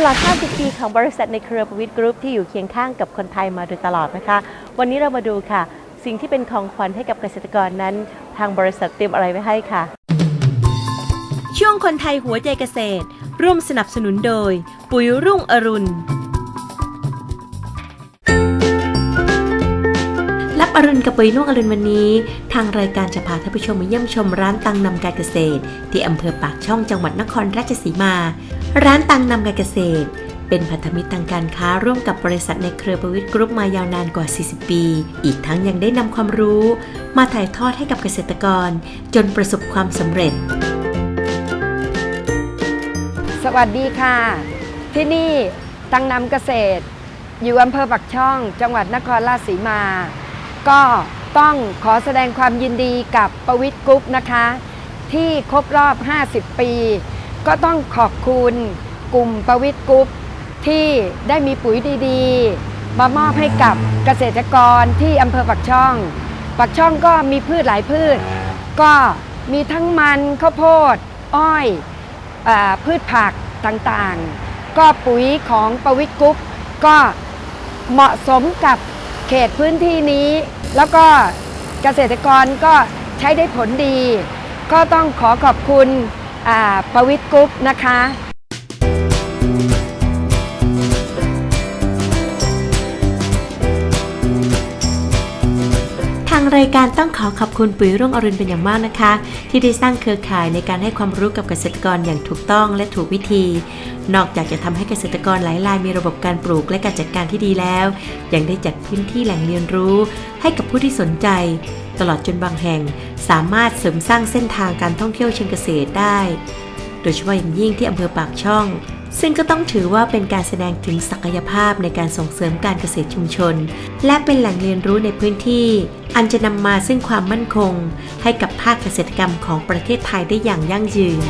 ตลอด 50 ปีของบริษัทในเครือประวิทย์กรุ๊ปที่อยู่เคียงข้างกับคนไทยมาโดยตลอดนะคะ วันนี้เรามาดูค่ะ สิ่งที่เป็นของขวัญให้กับเกษตรกรนั้น ทางบริษัทเตรียมอะไรไว้ให้ค่ะ ช่วงคนไทยหัวใจเกษตร ร่วมสนับสนุนโดย ปุ๋ยรุ่งอรุณ รับอรุณกับปุ๋ยนุ่งอรุณวันนี้ ทางรายการจะพาท่านผู้ชมมาเยี่ยมชมร้านตังนำการเกษตร ที่อำเภอปากช่องจังหวัดนครราชสีมา ร้านตังนำการเกษตร เป็นพันธมิตรทางการค้าร่วมกับบริษัทในเครือประวิทย์กรุ๊ปมายาวนานกว่า 40 ปี อีกทั้งยังได้นำความรู้ มาถ่ายทอดให้กับเกษตรกร จนประสบความสำเร็จ สวัสดีค่ะ ที่นี่ตังนำเกษตร อยู่อำเภอปักช่อง จังหวัดนครราชสีมา ก็ต้องขอแสดงความยินดีกับประวิทย์กรุ๊ปนะคะ ที่ครบรอบ 50 ปี ก็ต้องขอบคุณกลุ่มประวิทย์กรุ๊ปที่ได้มีปุ๋ยดีๆ มามอบให้กับเกษตรกรที่อำเภอปักช่อง ปักช่องก็มีพืชหลายพืช ก็มีทั้งมันข้าวโพด อ้อยอพืชผักต่างๆ ก็ปุ๋ยของประวิทย์กรุ๊ปก็เหมาะสมกับเขตพื้นที่นี้ แล้วก็เกษตรกรก็ใช้ได้ผลดี ก็ต้องขอขอบคุณ ประวิทย์กรุ๊ปนะคะางรายการต้องขอขอบคุณปุ๋ยรุ่งอรุณเป็นอย่างมากนะคะ ที่ได้สร้างเครือข่ายในการให้ความรู้กับเกษตรกรอย่างถูกต้องและถูกวิธี นอกจากจะทำให้เกษตรกรหลายรายมีระบบการปลูกและการจัดการที่ดีแล้ว ยังได้จัดพื้นที่แหล่งเรียนรู้ ให้กับผู้ที่สนใจ ตลอดจนบางแห่ง สามารถเสริมสร้างเส้นทางการท่องเที่ยวเชิงเกษตรได้ โดยเฉพาะอย่างยิ่งที่อำเภอปากช่อง ซึ่งก็ต้องถือว่าเป็นการแสดงถึงศักยภาพในการส่งเสริมการเกษตรชุมชน และเป็นแหล่งเรียนรู้ในพื้นที่ อันจะนำมาซึ่งความมั่นคง ให้กับภาคเกษตรกรรมของประเทศไทยได้อย่างยั่งยืน